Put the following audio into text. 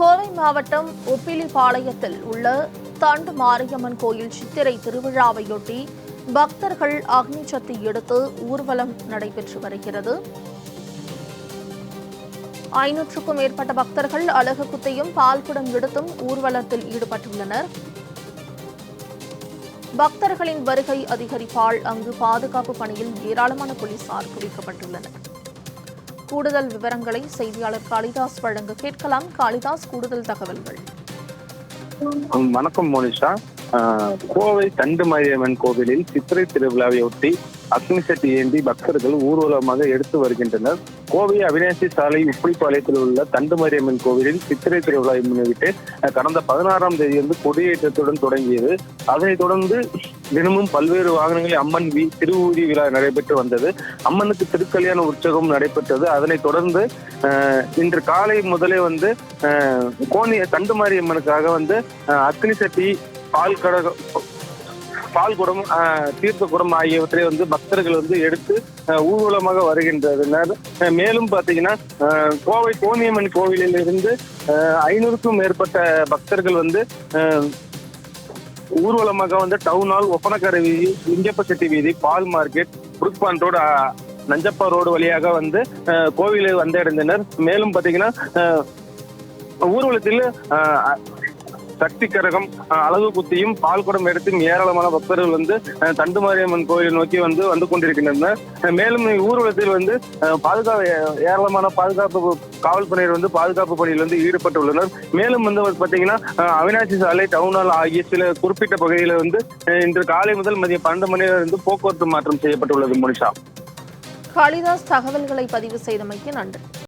கோவை மாவட்டம் உப்பிலிபாளையத்தில் உள்ள தண்டு மாரியம்மன் கோயில் சித்திரை திருவிழாவையொட்டி பக்தர்கள் அக்னி சத்தி எடுத்து ஊர்வலம் நடைபெற்று வருகிறது. ஐநூற்றுக்கும் மேற்பட்ட பக்தர்கள் அழகு குத்தையும் பால்குடம் எடுத்தும் ஊர்வலத்தில் ஈடுபட்டுள்ளனர். பக்தர்களின் வருகை அதிகரிப்பால் அங்கு பாதுகாப்பு பணியில் ஏராளமான போலீசார் குவிக்கப்பட்டுள்ளனர். கூடுதல் விவரங்களை செய்தியாளர் காளிதாஸ் வழங்க கேட்கலாம். காளிதாஸ் கூடுதல் தகவல்கள். வணக்கம் மோனிஷா. கோவை தண்டு மாரியம்மன் கோவிலில் சித்திரை திருவிழாவையொட்டி அக்னி சட்டி ஏந்தி பக்தர்கள் ஊர்வலமாக எடுத்து வருகின்றனர். கோவை அவினாசி சாலை உப்பளிப்பாளையத்தில் உள்ள தண்டு மாரியம்மன் கோவிலில் சித்திரை திருவிழாவை முன்னிட்டு கடந்த பதினாறாம் தேதி வந்து கொடியேற்றத்துடன் தொடங்கியது. அதனைத் தொடர்ந்து தினமும் பல்வேறு வாகனங்களில் அம்மன் வி திருவூதி விழா நடைபெற்று வந்தது. அம்மனுக்கு திருக்கல்யாண உற்சவம் நடைபெற்றது. அதனைத் தொடர்ந்து இன்று காலை முதலே வந்து கோணி தண்டுமாரி அம்மனுக்காக வந்து அக்னி சட்டி பால் கடக பால் குடம் தீர்த்த குடம் ஆகியவற்றை வந்து பக்தர்கள் வந்து எடுத்து ஊர்வலமாக வருகின்றனர். மேலும் பார்த்தீங்கன்னா கோவை கோணியம்மன் கோவிலில் இருந்து ஐநூறுக்கும் மேற்பட்ட பக்தர்கள் வந்து ஊர்வலமாக வந்து டவுன் ஹால் ஒப்பனக்கரை வீதி லிங்கப்ப செட்டி வீதி பால் market Brooke Bond road Nanjappa road வழியாக வந்து ஆஹ், கோவிலை வந்தடைந்தனர் மேலும் பாத்தீங்கன்னா ஆஹ், ஊர்வலத்தில் ஆஹ், சக்தி கரகம் அழகு குத்தியும் பால் குடம் எடுத்தும் ஏராளமான பக்தர்கள் வந்து தண்டு தண்டுமாரியம்மன் கோயிலை நோக்கி வந்து வந்து கொண்டிருக்கின்றனர். மேலும் ஊர்வலத்தில் வந்து பாதுகாப்பு ஏராளமான பாதுகாப்பு காவல்துறையினர் வந்து பாதுகாப்பு பணியில் வந்து ஈடுபட்டுள்ளனர். மேலும் வந்து பாத்தீங்கன்னா அவினாசி சாலை டவுன் ஹால் ஆகிய சில குறிப்பிட்ட பகுதியில் வந்து இன்று காலை முதல் மதியம் பன்னெண்டு மணி வரை வந்து போக்குவரத்து மாற்றம் செய்யப்பட்டுள்ளது மோனிஷா. காளிதாஸ் தகவல்களை பதிவு செய்தமைக்கு நன்றி.